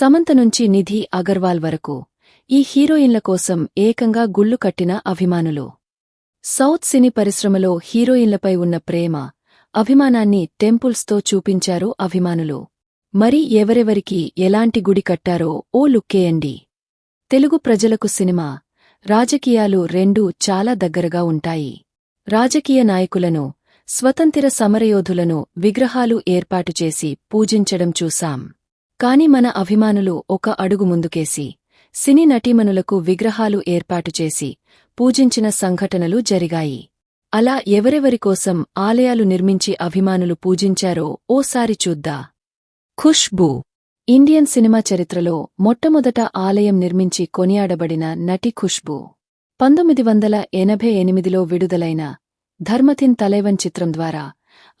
సమంత నుంచి నిధి అగర్వాల్ వరకు ఈ హీరోయిన్ల కోసం ఏకంగా గుళ్ళు కట్టిన అభిమానులు. సౌత్ సినీ పరిశ్రమలో హీరోయిన్లపై ఉన్న ప్రేమ అభిమానాన్ని టెంపుల్స్తో చూపించారు అభిమానులు. మరి ఎవరెవరికి ఎలాంటి గుడి కట్టారో ఓ లుక్కేయండి తెలుగు ప్రజలకు సినిమా రాజకీయాలు రెండూ చాలా దగ్గరగా ఉంటాయి. రాజకీయ నాయకులను స్వతంత్ర సమరయోధులను విగ్రహాలు ఏర్పాటు చేసి పూజించడం చూశాం. కాని మన అభిమానులు ఒక అడుగు ముందుకేసి సినీ నటీమణులకు విగ్రహాలు ఏర్పాటు చేసి పూజించిన సంఘటనలు జరిగాయి. అలా ఎవరెవరికోసం ఆలయాలు నిర్మించి అభిమానులు పూజించారో ఓసారి చూద్దా. ఖుష్బూ ఇండియన్ సినిమా చరిత్రలో మొట్టమొదట ఆలయం నిర్మించి కొనియాడబడిన నటి ఖుష్బూ. పంతొమ్మిది వందల ఎనభై ఎనిమిదిలో విడుదలైన ధర్మథిన్ తలైవన్ చిత్రం ద్వారా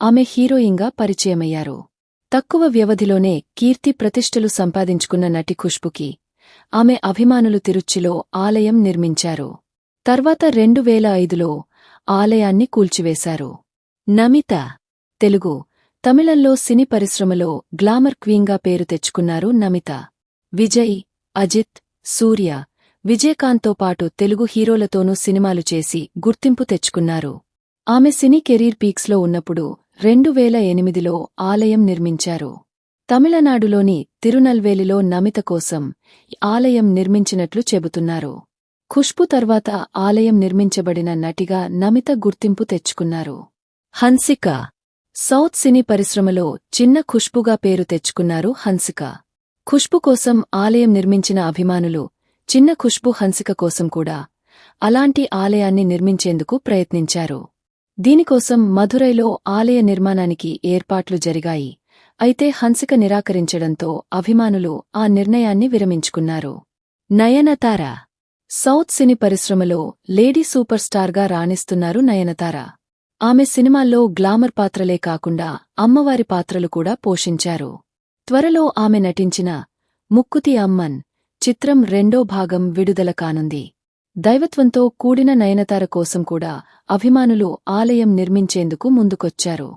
ఆమె హీరోయిన్గా పరిచయమయ్యారు. తక్కువ వ్యవధిలోనే కీర్తి ప్రతిష్టలు సంపాదించుకున్న నటి ఖుష్బుకి ఆమె అభిమానులు తిరుచ్చిలో ఆలయం నిర్మించారు. తర్వాత రెండు వేల ఐదులో ఆలయాన్ని కూల్చివేశారు. నమిత తెలుగు తమిళంలో సినీ పరిశ్రమలో గ్లామర్ క్వీన్గా పేరు తెచ్చుకున్నారు నమిత. విజయ్ అజిత్ సూర్య విజయకాంత్తో పాటు తెలుగు హీరోలతోనూ సినిమాలు చేసి గుర్తింపు తెచ్చుకున్నారు. ఆమె సినీ కెరీర్ పీక్స్లో ఉన్నప్పుడు రెండు వేల ఎనిమిదిలో ఆలయం నిర్మించారు. తమిళనాడులోని తిరునల్వేలిలో నమిత కోసం ఆలయం నిర్మించినట్లు చెబుతున్నారు. ఖుష్బు తర్వాత ఆలయం నిర్మించబడిన నటిగా నమిత గుర్తింపు తెచ్చుకున్నారు. హన్సిక. సౌత్ సినీ పరిశ్రమలో చిన్న ఖుష్బుగా పేరు తెచ్చుకున్నారు హన్సిక. ఖుష్బు కోసం ఆలయం నిర్మించిన అభిమానులు చిన్న ఖుష్బు హన్సిక కోసం కూడా అలాంటి ఆలయాన్ని నిర్మించేందుకు ప్రయత్నించారు. దీనికోసం మధురైలో ఆలయ నిర్మాణానికి ఏర్పాట్లు జరిగాయి. అయితే హన్సిక నిరాకరించడంతో అభిమానులు ఆ నిర్ణయాన్ని విరమించుకున్నారు. నయనతార. సౌత్ సినీ పరిశ్రమలో లేడీ సూపర్ స్టార్గా రాణిస్తున్నారు నయనతార. ఆమె సినిమాల్లో గ్లామర్ పాత్రలే కాకుండా అమ్మవారి పాత్రలు కూడా పోషించారు. త్వరలో ఆమె నటించిన ముక్కుతి అమ్మన్ చిత్రం రెండో భాగం విడుదల కానుంది. దైవత్వంతో కూడిన నయనతార కోసం కూడా అభిమానులు ఆలయం నిర్మించేందుకు ముందుకొచ్చారు.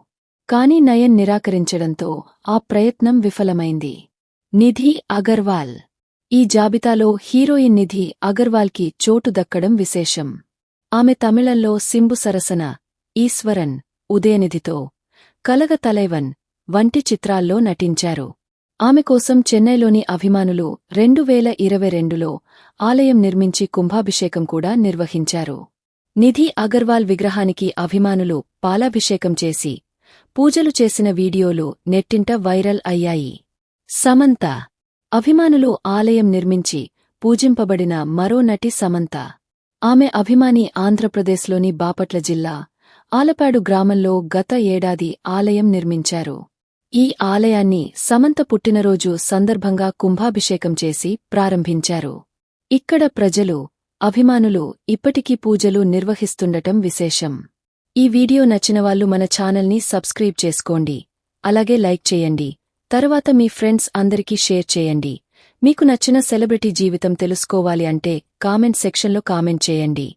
కాని నయన్ నిరాకరించడంతో ఆ ప్రయత్నం విఫలమైంది. నిధి అగర్వాల్. ఈ జాబితాలో హీరోయిన్ నిధి అగర్వాల్కి చోటు దక్కడం విశేషం. ఆమె తమిళంలో సింబు సరసన ఈశ్వరన్ ఉదయనిధితో కలగ తలైవన్ వంటి చిత్రాల్లో నటించారు. ఆమె కోసం చెన్నైలోని అభిమానులు రెండు వేల ఇరవై రెండులో ఆలయం నిర్మించి కుంభాభిషేకం కూడా నిర్వహించారు. నిధి అగర్వాల్ విగ్రహానికి అభిమానులు పాలాభిషేకం చేసి పూజలు చేసిన వీడియోలు నెట్టింట వైరల్ అయ్యాయి. సమంత. అభిమానులు ఆలయం నిర్మించి పూజింపబడిన మరో నటి సమంత. ఆమె అభిమాని ఆంధ్రప్రదేశ్లోని బాపట్ల జిల్లా ఆలపాడు గ్రామంలో గత ఏడాది ఆలయం నిర్మించారు. ఈ ఆలయాన్ని సమంత పుట్టినరోజు సందర్భంగా కుంభాభిషేకం చేసి ప్రారంభించారు. ఇక్కడ ప్రజలు అభిమానులు ఇప్పటికీ పూజలు నిర్వహిస్తుండటం విశేషం. ఈ వీడియో నచ్చినవాళ్ళు మన ఛానల్ని సబ్స్క్రైబ్ చేసుకోండి. అలాగే లైక్ చేయండి. తరువాత మీ ఫ్రెండ్స్ అందరికీ షేర్ చేయండి. మీకు నచ్చిన సెలబ్రిటీ జీవితం తెలుసుకోవాలి అంటే కామెంట్ సెక్షన్లో కామెంట్ చేయండి.